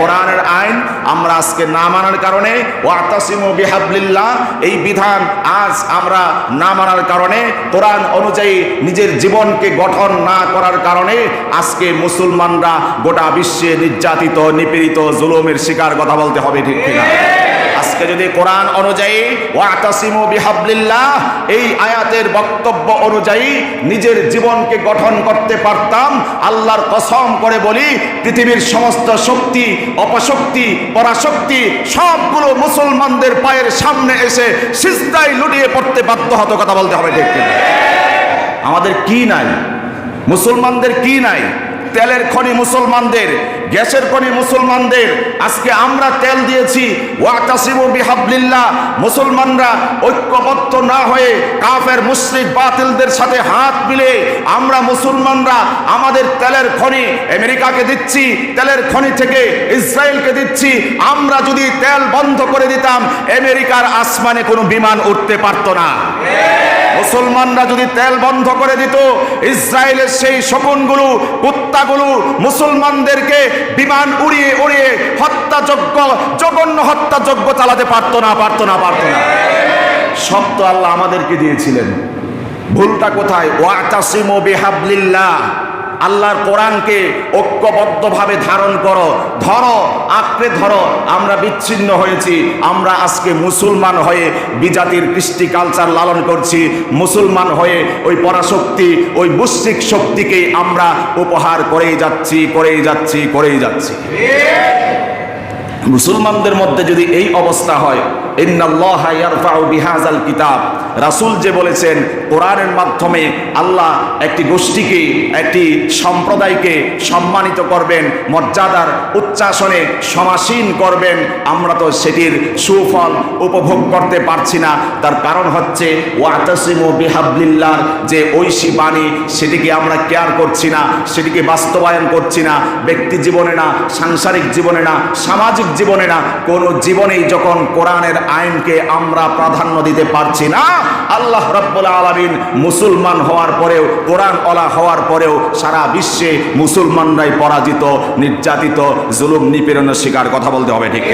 কোরআনের আইন আমরা আজকে না মানার কারণে ওয়াতাসিমু বিহাবলিল্লাহ, এই বিধান আজ আমরা না মানার কারণে কোরআন অনুযায়ী নিজের জীবনকে গঠন না করার কারণে আজকে মুসলমানরা গোটা বিশ্বে নির্যাতিত, নিপীড়িত, জুলুমের শিকার, কথা বলতে হবে ঠিক কিনা। আজকে যদি কোরআন অনুযায়ী এই আয়াতের বক্তব্য অনুযায়ী নিজের জীবনকে গঠন করতে পারতাম, আল্লাহর কসম করে বলি, পৃথিবীর সমস্ত শক্তি, অপশক্তি, পরাশক্তি সবগুলো মুসলমানদের পায়ের সামনে এসে সিজদায় লুটিয়ে পড়তে বাধ্য হতো, কথা বলতে হবে দেখতে আমাদের কি নাই? মুসলমানদের কি নাই? তেলের খনি মুসলমানদের, গ্যাসের খনি মুসলমানদের, আজকে আমরা তেল দিয়েছি। ওয়াতাসিমু বিহাবলিল্লাহ, মুসলমানরা ঐক্যবদ্ধ না হয়ে কাফের মুসলিম বাতিলদের সাথে হাত মিলে আমরা মুসলমানরা আমাদের তেলের খনি আমেরিকাকে দিচ্ছি, তেলের খনি থেকে ইসরায়েলকে দিচ্ছি। আমরা যদি তেল বন্ধ করে দিতাম, আমেরিকার আসমানে কোনো বিমান উঠতে পারতো না। মুসলমানরা যদি তেল বন্ধ করে দিত, ইসরায়েলের সেই শকুনগুলো, কুত্তাগুলো মুসলমানদেরকে বিমান উড়িয়ে উড়িয়ে হত্যাযজ্ঞ জঘন্য হত্যাযজ্ঞ চালাতে পারতো না, পারত না, পারতো না। সব তো আল্লাহ আমাদেরকে দিয়েছিলেন। ভুলটা কোথায়? ওয়াতাসিমু বিহাবলিল্লাহ। আল্লাহর কোরআনকে ঐক্যবদ্ধভাবে ধারণ করো, ধরো, আঁকড়ে ধরো, আমরা বিচ্ছিন্ন হয়েছি, আমরা আজকে মুসলমান হয়ে বিজাতির কৃষ্টি কালচার লালন করছি, মুসলমান হয়ে ওই পরাশক্তি, ওই মুশ্রিক শক্তিকে আমরা উপহার করেই যাচ্ছি করেই যাচ্ছি করেই যাচ্ছি। মুসলমানদের মধ্যে যদি এই অবস্থা হয় কিতাব। রাসূল যে বলেছেন, কোরআনের মাধ্যমে আল্লাহ একটি গোষ্ঠীকে, একটি সম্প্রদায়কে সম্মানিত করবেন, মর্যাদার উচ্চাসনে সমাসীন করবেন, আমরা তো সেটির সুফল উপভোগ করতে পারছি না। তার কারণ হচ্ছে, ওয়াতাসিমু বিহাবলিল্লাহর যে ঐশী বাণী, সেটিকে আমরা কেয়ার করছি না, সেটিকে বাস্তবায়ন করছি না, ব্যক্তি জীবনে না, সাংসারিক জীবনে না, সামাজিক জীবনে না, কোনো জীবনেই যখন কোরআনের আইনকে আমরা প্রাধান্য দিতে পারছি না আল্লাহ রব্বুল আলমিন মুসলমান হওয়ার পরেও কোরআন অলা হওয়ার পরেও সারা বিশ্বে মুসলমানরাই পরাজিত, নির্যাতিত, জুলুম নিপীড়নের শিকার, কথা বলতে হবে ঠিক?